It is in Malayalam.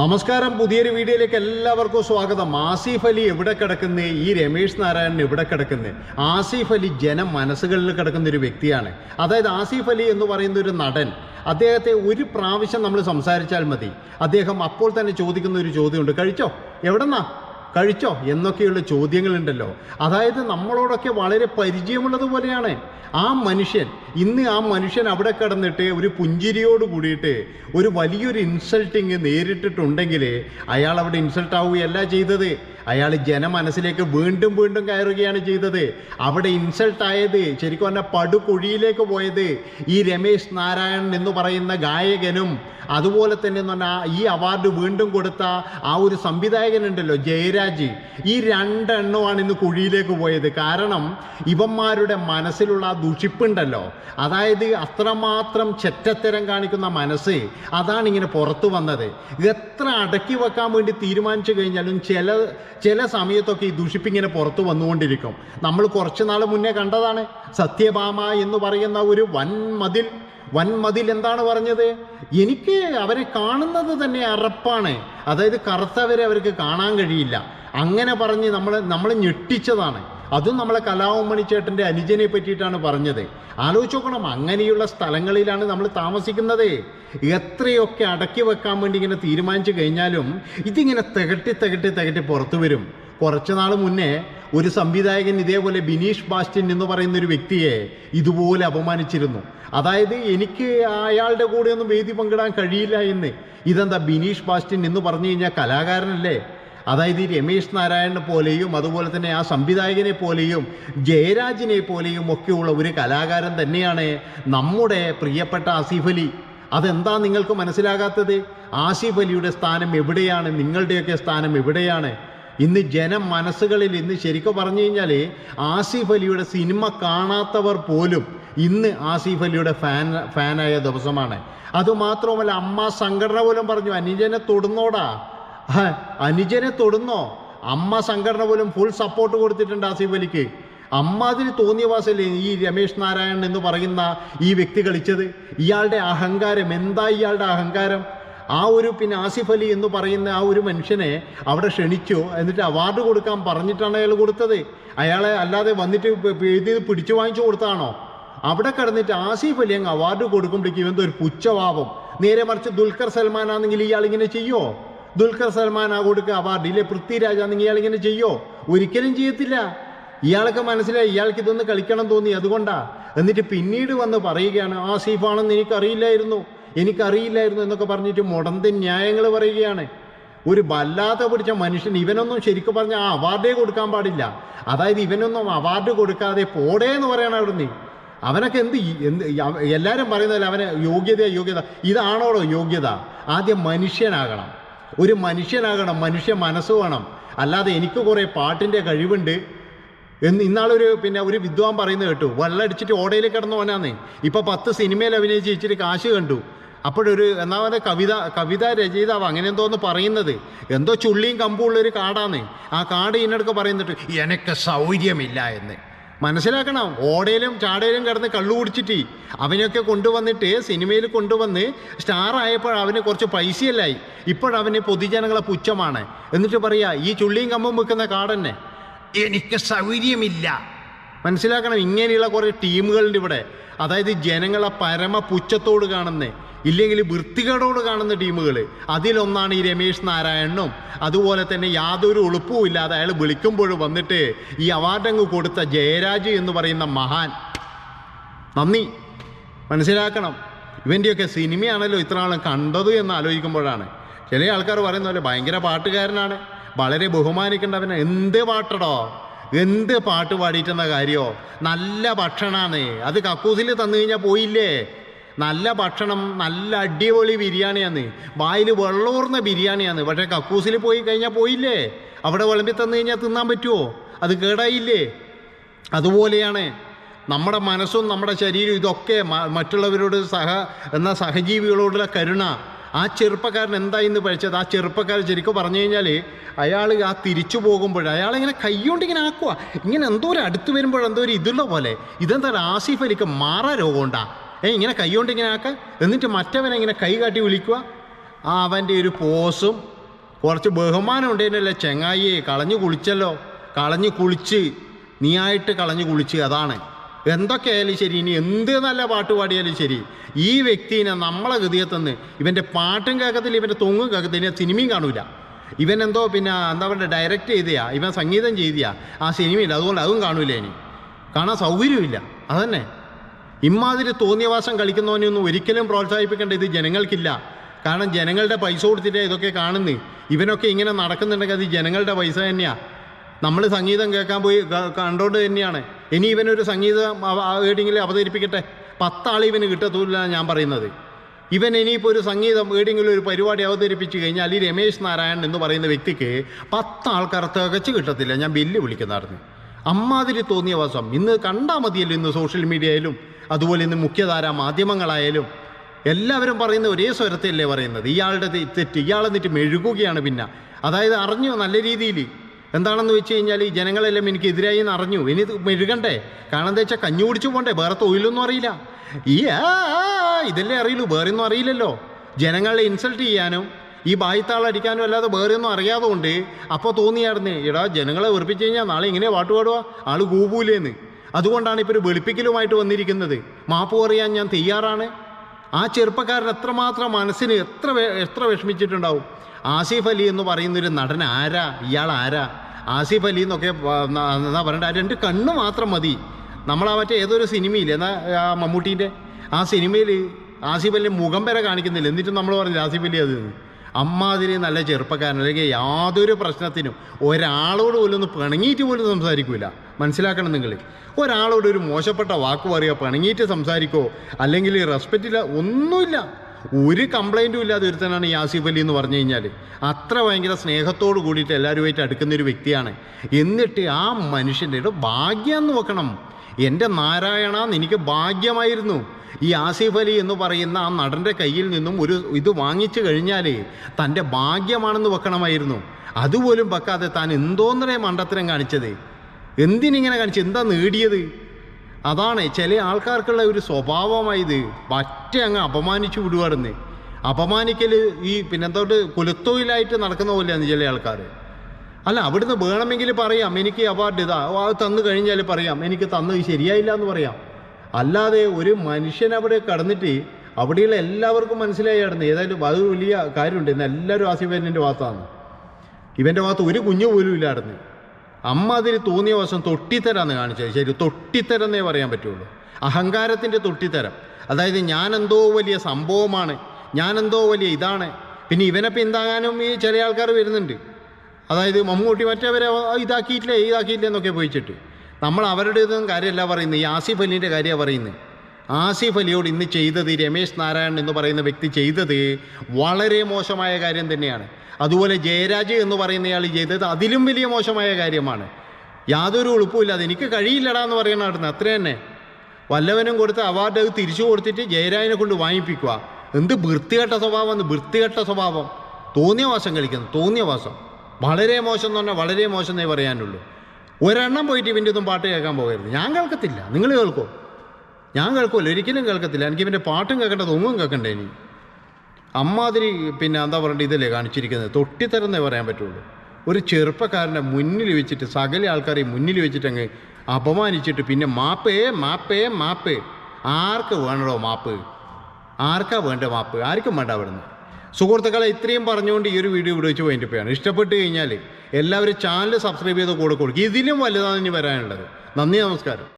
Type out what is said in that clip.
നമസ്കാരം. പുതിയൊരു വീഡിയോയിലേക്ക് എല്ലാവർക്കും സ്വാഗതം. ആസിഫ് അലി എവിടെ കിടക്കുന്നേ? ഈ രമേഷ് നാരായണൻ എവിടെ കിടക്കുന്നേ? ആസിഫ് അലി ജന മനസ്സുകളിൽ കിടക്കുന്ന ഒരു വ്യക്തിയാണ്. അതായത് ആസിഫ് അലി എന്ന് പറയുന്ന ഒരു നടൻ. അദ്ദേഹത്തെ ഒരു പ്രാവശ്യം നമ്മൾ സംസാരിച്ചാൽ മതി. അദ്ദേഹം അപ്പോൾ തന്നെ ചോദിക്കുന്ന ഒരു ചോദ്യമുണ്ട്. കഴിച്ചോ? എവിടെന്നാ? കഴിച്ചോ എന്നൊക്കെയുള്ള ചോദ്യങ്ങളുണ്ടല്ലോ. അതായത് നമ്മളോടൊക്കെ വളരെ പരിചയമുള്ളതുപോലെയാണ് ആ മനുഷ്യൻ ഇന്ന് ആ മനുഷ്യൻ അവിടെ കിടന്നിട്ട് ഒരു പുഞ്ചിരിയോട് കൂടിയിട്ട് ഒരു വലിയൊരു ഇൻസൾട്ടിങ് നേരിട്ടിട്ടുണ്ടെങ്കിൽ അയാൾ അവിടെ ഇൻസൾട്ട് ആവുകയല്ല ചെയ്തത്. അയാൾ ജനമനസ്സിലേക്ക് വീണ്ടും വീണ്ടും കയറുകയാണ് ചെയ്തത്. അവിടെ ഇൻസൾട്ട് ആയത് ശരിക്കും പറഞ്ഞാൽ പടുകുഴിയിലേക്ക് പോയത് ഈ രമേശ് നാരായണൻ എന്ന് പറയുന്ന ഗായകനും അതുപോലെ തന്നെ എന്ന് പറഞ്ഞാൽ ഈ അവാർഡ് വീണ്ടും കൊടുത്ത ആ ഒരു സംവിധായകനുണ്ടല്ലോ ജയരാജ്. ഈ രണ്ടെണ്ണമാണ് ഇന്ന് കുഴിയിലേക്ക് പോയത്. കാരണം ഇവന്മാരുടെ മനസ്സിലുള്ള ആ ദുഷിപ്പുണ്ടല്ലോ. അതായത് അത്രമാത്രം ചെറ്റത്തരം കാണിക്കുന്ന മനസ്സ് അതാണ് ഇങ്ങനെ പുറത്തു വന്നത്. എത്ര അടക്കി വെക്കാൻ വേണ്ടി തീരുമാനിച്ചു കഴിഞ്ഞാലും ചില ചില സമയത്തൊക്കെ ഈ ദുഷിപ്പിങ്ങനെ പുറത്തു വന്നുകൊണ്ടിരിക്കും. നമ്മൾ കുറച്ച് നാൾ മുന്നേ കണ്ടതാണ്. സത്യഭാമ എന്ന് പറയുന്ന ഒരു വൻ മതിൽ വൻമതിൽ എന്താണ് പറഞ്ഞത്? എനിക്ക് അവരെ കാണുന്നത് തന്നെ അറപ്പാണ്. അതായത് കറുത്തവരെ അവർക്ക് കാണാൻ കഴിയില്ല. അങ്ങനെ പറഞ്ഞ് നമ്മൾ നമ്മൾ ഞെട്ടിച്ചതാണ്. അതും നമ്മളെ കലാവമണി ചേട്ടന്റെ അനുജനെ പറ്റിയിട്ടാണ് പറഞ്ഞത്. ആലോചിച്ച് നോക്കണം അങ്ങനെയുള്ള സ്ഥലങ്ങളിലാണ് നമ്മൾ താമസിക്കുന്നത്. എത്രയൊക്കെ അടക്കി വെക്കാൻ വേണ്ടി ഇങ്ങനെ തീരുമാനിച്ചു കഴിഞ്ഞാലും ഇതിങ്ങനെ തികട്ടി തികട്ടി തികട്ടി പുറത്തു വരും. കുറച്ച് നാൾ മുന്നേ ഒരു സംവിധായകൻ ഇതേപോലെ ബിനീഷ് ബാസ്റ്റിൻ എന്ന് പറയുന്ന ഒരു വ്യക്തിയെ ഇതുപോലെ അപമാനിച്ചിരുന്നു. അതായത് എനിക്ക് അയാളുടെ കൂടെ ഒന്നും വേദി പങ്കിടാൻ കഴിയില്ല എന്ന്. ഇതെന്താ ബിനീഷ് ബാസ്റ്റിൻ എന്ന് പറഞ്ഞു കഴിഞ്ഞാൽ കലാകാരനല്ലേ? അതായത് ഈ രമേശ് നാരായണനെ പോലെയും അതുപോലെ തന്നെ ആ സംവിധായകനെ പോലെയും ജയരാജിനെ പോലെയും ഒക്കെയുള്ള ഒരു കലാകാരൻ തന്നെയാണ് നമ്മുടെ പ്രിയപ്പെട്ട ആസിഫ് അലി. അതെന്താ നിങ്ങൾക്ക് മനസ്സിലാകാത്തത്? ആസിഫ് അലിയുടെ സ്ഥാനം എവിടെയാണ്? നിങ്ങളുടെയൊക്കെ സ്ഥാനം എവിടെയാണ്? ഇന്ന് ജനം മനസ്സുകളിൽ ഇന്ന് ശരിക്കും പറഞ്ഞു കഴിഞ്ഞാൽ ആസിഫ് അലിയുടെ സിനിമ കാണാത്തവർ പോലും ഇന്ന് ആസിഫ് അലിയുടെ ഫാൻ ഫാനായ ദിവസമാണ്. അതുമാത്രമല്ല അമ്മ സംഘടന പോലും പറഞ്ഞു അനുജനെ തൊടുന്നോടാ. അനുജനെ തൊടുന്നോ? അമ്മ സംഘടന പോലും ഫുൾ സപ്പോർട്ട് കൊടുത്തിട്ടുണ്ട് ആസിഫ് അലിക്ക് അമ്മ അതിന് തോന്നിയ വാസല്ലേ ഈ രമേശ് നാരായണൻ എന്ന് പറയുന്ന ഈ വ്യക്തി കളിച്ചത്? ഇയാളുടെ അഹങ്കാരം എന്താ ഇയാളുടെ അഹങ്കാരം? ആ ഒരു പിന്നെ ആസിഫ് അലി എന്ന് പറയുന്ന ആ ഒരു മനുഷ്യനെ അവിടെ ക്ഷണിച്ചു. എന്നിട്ട് അവാർഡ് കൊടുക്കാൻ പറഞ്ഞിട്ടാണ് അയാൾ കൊടുത്തത്. അയാളെ അല്ലാതെ വന്നിട്ട് എഴുതി പിടിച്ചു വാങ്ങിച്ചു കൊടുത്താണോ? അവിടെ കിടന്നിട്ട് ആസിഫ് അലി അങ്ങ് അവാർഡ് കൊടുക്കുമ്പോഴേക്കും ഇവന്ത് ഒരു പുച്ഛഭാവം. നേരെ മറിച്ച് ദുൽഖർ സൽമാനാണെങ്കിൽ ഇയാൾ ഇങ്ങനെ ചെയ്യോ ദുൽഖർ സൽമാൻ ആ കൊടുക്കുക അവാർഡ് ഇല്ലേ പൃഥ്വിരാജ് ആണെങ്കിൽ ഇയാൾ ഇങ്ങനെ ചെയ്യോ? ഒരിക്കലും ചെയ്യത്തില്ല. ഇയാൾക്ക് മനസ്സിലായി ഇയാൾക്ക് ഇതൊന്ന് കളിക്കണം തോന്നി. അതുകൊണ്ടാ. എന്നിട്ട് പിന്നീട് വന്ന് പറയുകയാണ് ആസിഫാണെന്ന് എനിക്കറിയില്ലായിരുന്നു. എനിക്കറിയില്ലായിരുന്നു എന്നൊക്കെ പറഞ്ഞിട്ട് മുടന്തൻ ന്യായങ്ങൾ പറയുകയാണ്. ഒരു വല്ലാതെ പിടിച്ച മനുഷ്യൻ ഇവനൊന്നും ശരിക്കും പറഞ്ഞ ആ അവാർഡേ കൊടുക്കാൻ പാടില്ല. അതായത് ഇവനൊന്നും അവാർഡ് കൊടുക്കാതെ പോടേ എന്ന് പറയണം അവിടുന്ന്. അവനൊക്കെ എന്ത് എന്ത് എല്ലാവരും പറയുന്നതല്ല അവന് യോഗ്യത യോഗ്യത. ഇതാണോടോ യോഗ്യത? ആദ്യം മനുഷ്യനാകണം. ഒരു മനുഷ്യനാകണം മനുഷ്യ മനസ്സ് വേണം. അല്ലാതെ എനിക്ക് കുറേ പാട്ടിന്റെ കഴിവുണ്ട് എന്ന് ഇന്നാളൊരു പിന്നെ ഒരു വിദ്വാൻ പറയുന്നത് കേട്ടു. വെള്ളമടിച്ചിട്ട് ഓടയിൽ കിടന്നു പോനാന്നേ ഇപ്പോൾ പത്ത് സിനിമയിൽ അഭിനയിച്ച് ഇച്ചിരി കാശ് കണ്ടു. അപ്പോഴൊരു എന്നാമത് കവിത കവിത രചയിതാവ് അങ്ങനെ എന്തോന്ന് പറയുന്നത്. എന്തോ ചുള്ളിയും കമ്പുള്ളൊരു കാടാന്ന്. ആ കാട് ഇതിനടുക്ക് പറയുന്നിട്ട് എനിക്ക് സൗകര്യമില്ല എന്ന്. മനസ്സിലാക്കണം. ഓടയിലും ചാടയിലും കിടന്ന് കള്ളു കുടിച്ചിട്ട്. അവനെയൊക്കെ കൊണ്ടുവന്നിട്ട് സിനിമയിൽ കൊണ്ടുവന്ന് സ്റ്റാർ ആയപ്പോൾ അവന് കുറച്ച് പൈസയല്ലായി. ഇപ്പോഴവന് പൊതുജനങ്ങളെ പുച്ഛമാണ്. എന്നിട്ട് പറയാ ഈ ചുള്ളിയും കമ്പും വെക്കുന്ന കാടന്നെ. എനിക്ക് സൗകര്യമില്ല. മനസ്സിലാക്കണം ഇങ്ങനെയുള്ള കുറേ ടീമുകളുണ്ട് ഇവിടെ. അതായത് ജനങ്ങളെ പരമ പുച്ഛത്തോട് കാണുന്ന. ഇല്ലെങ്കിൽ വൃത്തികേടോട് കാണുന്ന ടീമുകൾ അതിലൊന്നാണ് ഈ രമേശ് നാരായണനും. അതുപോലെ തന്നെ യാതൊരു ഉളുപ്പവും ഇല്ലാതെ അയാൾ വിളിക്കുമ്പോൾ വന്നിട്ട് ഈ അവാർഡങ്ങ് കൊടുത്ത ജയരാജ് എന്ന് പറയുന്ന മഹാൻ. നന്ദി. മനസ്സിലാക്കണം. ഇവന്റെയൊക്കെ സിനിമയാണല്ലോ ഇത്ര നാളും കണ്ടത് എന്ന് ആലോചിക്കുമ്പോഴാണ്. ചില ആൾക്കാർ പറയുന്ന പോലെ ഭയങ്കര പാട്ടുകാരനാണ്. വളരെ ബഹുമാനിക്കേണ്ടവന് എന്ത് പാട്ടടോ? എന്ത് പാട്ട് പാടിയിട്ടെന്ന കാര്യമോ നല്ല ഭക്ഷണമാണ് അത് കക്കൂസിൽ തന്നു കഴിഞ്ഞാൽ പോയില്ലേ? നല്ല ഭക്ഷണം നല്ല അടിപൊളി ബിരിയാണിയാണ് വായിൽ വെള്ളൂർന്ന ബിരിയാണിയാണ് പക്ഷേ കക്കൂസിൽ പോയി കഴിഞ്ഞാൽ പോയില്ലേ? അവിടെ വിളമ്പി തന്നു കഴിഞ്ഞാൽ തിന്നാൻ പറ്റുമോ അത് കേടായില്ലേ? അതുപോലെയാണ് നമ്മുടെ മനസ്സും നമ്മുടെ ശരീരവും ഇതൊക്കെ മറ്റുള്ളവരോട് സഹ എന്ന സഹജീവികളോടുള്ള കരുണ. ആ ചെറുപ്പക്കാരൻ എന്താ ഇന്ന് പഠിച്ചത്? ആ ചെറുപ്പക്കാരൻ ശരിക്കും പറഞ്ഞു കഴിഞ്ഞാൽ അയാൾ ആ തിരിച്ചു പോകുമ്പോൾ അയാളിങ്ങനെ കൈകൊണ്ട് ഇങ്ങനെ ആക്കുക ഇങ്ങനെ എന്തോ ഒരു അടുത്ത് വരുമ്പോൾ എന്തോ ഒരു ഇതുള്ള പോലെ. ഇതെന്താ ആസിഫ് അലിക്ക് മാറാ രോഗമുണ്ടാ? ഏ ഇങ്ങനെ കൈകൊണ്ട് ഇങ്ങനെ ആക്കുക എന്നിട്ട് മറ്റവനെ ഇങ്ങനെ കൈ കാട്ടി വിളിക്കുക ആ അവന്റെ ഒരു പോസും കുറച്ച് ബഹുമാനം ഉണ്ടേനല്ലേ ചെങ്ങായിയെ കളഞ്ഞു കുളിച്ചല്ലോ. കളഞ്ഞു കുളിച്ച്. നീയായിട്ട് കളഞ്ഞു കുളിച്ച് അതാണ്. എന്തൊക്കെയായാലും ശരി ഇനി എന്ത് നല്ല പാട്ട് പാടിയാലും ശരി. ഈ വ്യക്തിനെ നമ്മളെ ഹൃദയത്തുനിന്ന് ഇവന്റെ പാട്ടും കേൾക്കത്തില്ല ഇവന്റെ തൊങ്ങും കേൾക്കത്തില്ല സിനിമയും കാണൂല. ഇവൻ എന്തോ പിന്നെ എന്താ പറയുക ഡയറക്റ്റ് ചെയ്തയാ. ഇവൻ സംഗീതം ചെയ്തിയാ. ആ സിനിമയില്ല അതുകൊണ്ട് അതും കാണൂല ഇനി. കാണാൻ സൗകര്യമില്ല. അതന്നെ. ഇമാതിരി തോന്നിയവാസം കളിക്കുന്നവനെയൊന്നും ഒരിക്കലും പ്രോത്സാഹിപ്പിക്കേണ്ട ഇത് ജനങ്ങൾക്കില്ല. കാരണം ജനങ്ങളുടെ പൈസ കൊടുത്തിട്ടേ ഇതൊക്കെ കാണുന്നു. ഇവനൊക്കെ ഇങ്ങനെ നടക്കുന്നുണ്ടെങ്കിൽ അത് ജനങ്ങളുടെ പൈസ തന്നെയാണ് നമ്മൾ സംഗീതം കേൾക്കാൻ പോയി കണ്ടോണ്ട് തന്നെയാണ്. ഇനി ഇവനൊരു സംഗീതം ഏടിങ്ങിൽ അവതരിപ്പിക്കട്ടെ? പത്താൾ ഇവന് കിട്ടത്തൂല്ല ഞാൻ പറയുന്നത്. ഇവൻ ഇനിയിപ്പോൾ ഒരു സംഗീതം ഏടിങ്ങിലും ഒരു പരിപാടി അവതരിപ്പിച്ച് കഴിഞ്ഞാൽ ഈ രമേശ് നാരായണൻ എന്ന് പറയുന്ന വ്യക്തിക്ക് പത്ത് ആൾക്കാർ തികച്ച് കിട്ടത്തില്ല. ഞാൻ ബില്ല് വിളിക്കുന്നതായിരുന്നു. അമ്മാതിരി തോന്നിയ വാസം ഇന്ന് കണ്ടാൽ മതിയല്ലോ ഇന്ന് സോഷ്യൽ മീഡിയയിലും അതുപോലെ ഇന്ന് മുഖ്യധാര മാധ്യമങ്ങളായാലും. എല്ലാവരും പറയുന്ന ഒരേ സ്വരത്തിലല്ലേ പറയുന്നത്. ഇയാളുടെ തെറ്റ് ഇയാൾ എന്നിട്ട് മെഴുകുകയാണ് പിന്നെ. അതായത് അറിഞ്ഞു നല്ല രീതിയിൽ. എന്താണെന്ന് വെച്ച് കഴിഞ്ഞാൽ ഈ ജനങ്ങളെല്ലാം എനിക്ക് എതിരായി എന്ന് അറിഞ്ഞു. ഇനി മെഴുകണ്ടേ? കാരണം എന്താ വെച്ചാൽ കഞ്ഞു കുടിച്ചു പോണ്ടേ? വേറെ തൊഴിലൊന്നും അറിയില്ല. ഈ ഇതല്ലേ അറിയുള്ളൂ. വേറെ ഒന്നും അറിയില്ലല്ലോ. ജനങ്ങളെ ഇൻസൾട്ട് ചെയ്യാനും ഈ ബായിത്താളടിക്കാനും അല്ലാതെ വേറെ ഒന്നും അറിയാതെ കൊണ്ട് അപ്പോൾ തോന്നിയായിരുന്നേ എടാ ജനങ്ങളെ വെറുപ്പിച്ച് കഴിഞ്ഞാൽ നാളെ ഇങ്ങനെ പാട്ട് പാടുക ആൾ കൂപൂലേന്ന് അതുകൊണ്ടാണ് ഇപ്പോൾ ഒരു വെളുപ്പിക്കലുമായിട്ട് വന്നിരിക്കുന്നത്. മാപ്പ് പറയാൻ ഞാൻ തയ്യാറാണ്. ആ ചെറുപ്പക്കാരൻ എത്രമാത്രം മനസ്സിന് എത്ര എത്ര വിഷമിച്ചിട്ടുണ്ടാവും. ആസിഫ് അലി എന്ന് പറയുന്നൊരു നടൻ ആരാ? ഇയാൾ ആരാ? ആസിഫ് അലി എന്നൊക്കെ എന്നാ പറയണ്ട രണ്ട് കണ്ണ് മാത്രം മതി. നമ്മളാ മറ്റേ ഏതൊരു സിനിമയിൽ എന്നാ മമ്മൂട്ടീന്റെ? ആ സിനിമയിൽ ആസിഫ് അലി മുഖം വരെ കാണിക്കുന്നില്ല. എന്നിട്ടും നമ്മൾ പറഞ്ഞില്ല ആസിഫ് അലി അത്. അമ്മാതിരി നല്ല ചെറുപ്പക്കാരൻ അല്ലെങ്കിൽ യാതൊരു പ്രശ്നത്തിനും ഒരാളോട് പോലും ഒന്ന് പിണങ്ങിയിട്ട് പോലും സംസാരിക്കില്ല മനസ്സിലാക്കണം നിങ്ങൾ ഒരാളോട് ഒരു മോശപ്പെട്ട വാക്ക് പറയുക പിണങ്ങിയിട്ട് സംസാരിക്കോ അല്ലെങ്കിൽ റെസ്പെക്റ്റ് ഇല്ല ഒന്നുമില്ല. ഒരു കംപ്ലൈന്റും ഇല്ലാതെ ഒരുത്തനാണ് യാസിഫ് അലി എന്ന് പറഞ്ഞു കഴിഞ്ഞാൽ അത്ര ഭയങ്കര സ്നേഹത്തോട് കൂടിയിട്ട് എല്ലാവരുമായിട്ട് അടുക്കുന്ന ഒരു വ്യക്തിയാണ്. എന്നിട്ട് ആ മനുഷ്യന്റെ ഭാഗ്യം വെക്കണം. എന്റെ നാരായണ എനിക്ക് ഭാഗ്യമായിരുന്നു. ഈ ആസിഫ് അലി എന്ന് പറയുന്ന ആ നടന്റെ കയ്യിൽ നിന്നും ഒരു ഇത് വാങ്ങിച്ചു കഴിഞ്ഞാൽ തന്റെ ഭാഗ്യമാണെന്ന് വെക്കണമായിരുന്നു. അതുപോലും വെക്കാതെ താൻ എന്തോന്നറേ മണ്ടത്തരം കാണിച്ചത്? എന്തിനിങ്ങനെ കാണിച്ചു എന്താ നേടിയത്? അതാണ് ചില ആൾക്കാർക്കുള്ള ഒരു സ്വഭാവമായത്. പറ്റ അങ്ങ് അപമാനിച്ചു വിടുവാടുന്ന് അപമാനിക്കൽ ഈ പിന്നെന്തോട്ട് കുലത്തൊഴിലായിട്ട് നടക്കുന്ന പോലെയാണ് ചില ആൾക്കാർ. അല്ല അവിടുന്ന് വേണമെങ്കിൽ പറയാം എനിക്ക് അവാർഡ് ഇതാ തന്നു കഴിഞ്ഞാൽ പറയാം എനിക്ക് തന്നത് ശരിയായില്ല എന്ന് പറയാം. അല്ലാതെ ഒരു മനുഷ്യൻ അവിടെ കടന്നിട്ട് അവിടെയുള്ള എല്ലാവർക്കും മനസ്സിലായിരുന്നു ഏതായാലും അത് വലിയ കാര്യമുണ്ട്. ഇന്ന് എല്ലാവരും ആസിഫലിന്റെ ഭാഗത്താണ് ഇവന്റെ ഭാഗത്ത് ഒരു കുഞ്ഞു പോലും ഇല്ലായിരുന്നു അമ്മ അതിൽ തോന്നിയ വശം തൊട്ടിത്തരാന്ന് കാണിച്ചത്. ശരി തൊട്ടിത്തരം എന്നേ പറയാൻ പറ്റുള്ളൂ. അഹങ്കാരത്തിന്റെ തൊട്ടിത്തരം. അതായത് ഞാനെന്തോ വലിയ സംഭവമാണ്. ഞാനെന്തോ വലിയ ഇതാണ്. പിന്നെ ഇവനെ പിന്താങ്ങാനും ഈ ചില ആൾക്കാർ വരുന്നുണ്ട്. അതായത് മമ്മൂട്ടി മറ്റവരെ ഇതാക്കിയിട്ടില്ലേ ഇതാക്കിയില്ലെന്നൊക്കെ പോയിച്ചിട്ട്. നമ്മൾ അവരുടെ ഇതൊന്നും കാര്യമല്ല പറയുന്നത്. ഈ ആസിഫ് അലിന്റെ കാര്യമാണ് പറയുന്നത്. ആസിഫ് അലിയോട് ഇന്ന് ചെയ്തത് രമേശ് നാരായണൻ എന്ന് പറയുന്ന വ്യക്തി ചെയ്തത് വളരെ മോശമായ കാര്യം തന്നെയാണ്. അതുപോലെ ജയരാജ് എന്ന് പറയുന്നയാൾ ചെയ്തത് അതിലും വലിയ മോശമായ കാര്യമാണ്. യാതൊരു എളുപ്പമില്ലാതെ എനിക്ക് കഴിയില്ലടാ എന്ന് പറയണമായിരുന്നു അത്ര തന്നെ. വല്ലവനും കൊടുത്ത അവാർഡ് അത് തിരിച്ചു കൊടുത്തിട്ട് ജയരാജിനെ കൊണ്ട് വാങ്ങിപ്പിക്കുക. എന്ത് വൃത്തികെട്ട സ്വഭാവം എന്ന് വൃത്തികെട്ട സ്വഭാവം. തോന്നിയ വാസം കളിക്കുന്നു. തോന്നിയ വാസം. വളരെ മോശം എന്ന് പറഞ്ഞാൽ വളരെ മോശം എന്നേ പറയാനുള്ളൂ. ഒരെണ്ണം പോയിട്ട് ഇവന്റെ ഒന്നും പാട്ട് കേൾക്കാൻ പോകരുത്. ഞാൻ കേൾക്കത്തില്ല. നിങ്ങൾ കേൾക്കോ? ഞാൻ കേൾക്കുമല്ലോ ഒരിക്കലും കേൾക്കത്തില്ല. എനിക്ക് ഇവന്റെ പാട്ടും കേൾക്കേണ്ടത് ഒന്നും കേൾക്കണ്ടേ ഇനി? അമ്മാതിരി പിന്നെ എന്താ പറയണ്ടത് ഇതല്ലേ കാണിച്ചിരിക്കുന്നത്? തൊട്ടിത്തരെന്നേ പറയാൻ പറ്റുള്ളൂ. ഒരു ചെറുപ്പക്കാരനെ മുന്നിൽ വെച്ചിട്ട് സകല ആൾക്കാരെ മുന്നിൽ വെച്ചിട്ട് അങ്ങ് അപമാനിച്ചിട്ട് പിന്നെ മാപ്പേ മാപ്പേ മാപ്പ്. ആർക്ക് വേണടോ മാപ്പ്? ആർക്കാ വേണ്ട മാപ്പ്? ആർക്കും വേണ്ട അവിടുന്ന്. സുഹൃത്തുക്കളെ ഇത്രയും പറഞ്ഞുകൊണ്ട് ഈ ഒരു വീഡിയോ ഇവിടെ വെച്ച് പോയിന്റ് പോയാണ് ഇഷ്ടപ്പെട്ട് കഴിഞ്ഞാൽ എല്ലാവരും ചാനൽ സബ്സ്ക്രൈബ് ചെയ്ത് കൂടെ കൊടുക്കും. ഇതിലും വലുതാണ് ഇനി വരാനുള്ളത്. നന്ദി നമസ്കാരം.